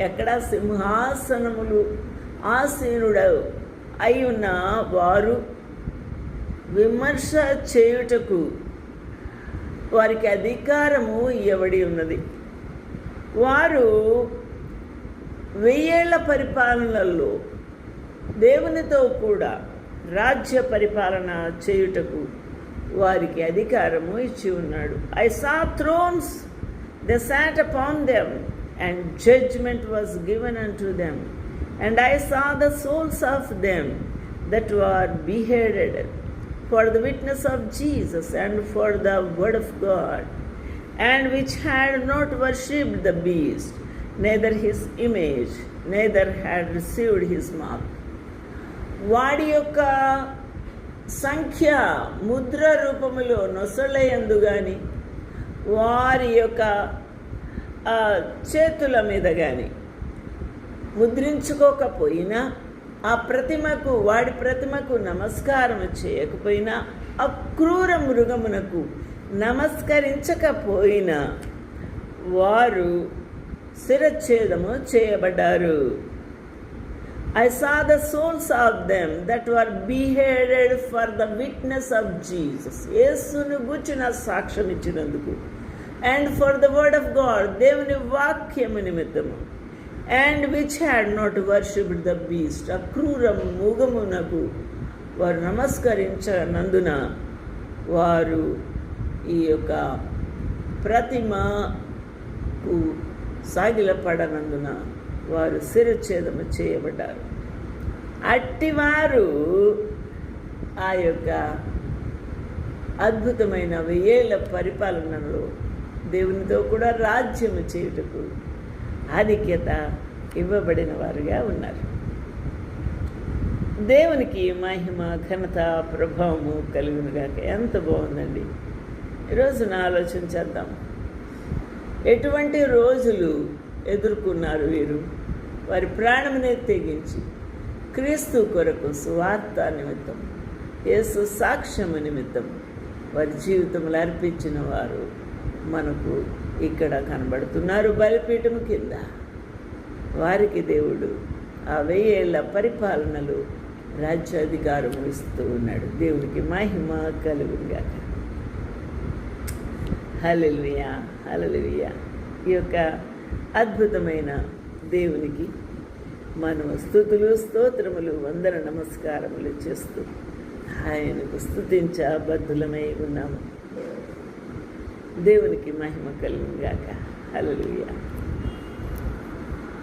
ఎక్కడ సింహాసనములు ఆసీనుడు అయి ఉన్న వారు విమర్శ చేయుటకు వారికి అధికారము ఇవ్వబడి ఉన్నది. వారు వెయ్యేళ్ళ పరిపాలనలో దేవునితో కూడా రాజ్య పరిపాలన చేయుటకు వారికి అధికారము ఇచ్చి ఉన్నాడు. I saw thrones the sat upon them And judgement was given unto them and I saw the souls of them that were beheaded for the witness of Jesus and for the word of God, and which had not worshipped the beast, neither his image, neither had received his mark. వాడి యొక్క సంఖ్య ముద్ర రూపములో నొసలయందు కానీ వారి యొక్క ఆ, చేతుల మీద కానీ ముద్రించుకోకపోయినా ఆ ప్రతిమకు వాడి ప్రతిమకు నమస్కారం చేయకపోయినా అక్రూర మృగమునకు నమస్కరించకపోయినా వారు శిరచ్ఛేదము చేయబడ్డారు. I saw the souls of them that were beheaded for the witness of Jesus యేసును గుచ్చిన సాక్ష్యం ఇచ్చినందుకు and for the word of God దేవుని వాక్యము నిమిత్తము. And which had not worshipped the beast అక్రూర మూగమునకు వారు నమస్కరించనందున వారు ఈ యొక్క ప్రతిమకు సాగిలపడనందున వారు శిరచ్ఛేదము చేయబడ్డారు. అట్టివారు ఆ యొక్క అద్భుతమైన వెయ్యేళ్ళ పరిపాలనలో దేవునితో కూడా రాజ్యము చేయుటకు ఆధిక్యత ఇవ్వబడిన వారుగా ఉన్నారు. దేవునికి మహిమ ఘనత ప్రభావము కలుగునుగాక ఎంత బాగుందండి. ఈరోజు నా ఆలోచన చేద్దాం. ఎటువంటి రోజులు ఎదుర్కొన్నారు వీరు? వారి ప్రాణమునే తెగించి క్రీస్తు కొరకు సువార్త నిమిత్తం యేసు సాక్ష్యము నిమిత్తం వారి జీవితములు అర్పించిన వారు మనకు ఇక్కడ కనబడుతున్నారు బలిపీఠము కింద. వారికి దేవుడు ఆ వెయ్యేళ్ళ పరిపాలనలు రాజ్యాధికారం ఇస్తూ ఉన్నాడు. దేవునికి మహిమ కలుగుగాక హలలుయా హలలుయా ఈ యొక్క అద్భుతమైన దేవునికి మనం స్థుతులు స్తోత్రములు వందన నమస్కారములు చేస్తూ ఆయనకు స్థుతించబద్ధులమై ఉన్నాము. దేవునికి మహిమ కలుగుగాక హల్లెలూయా.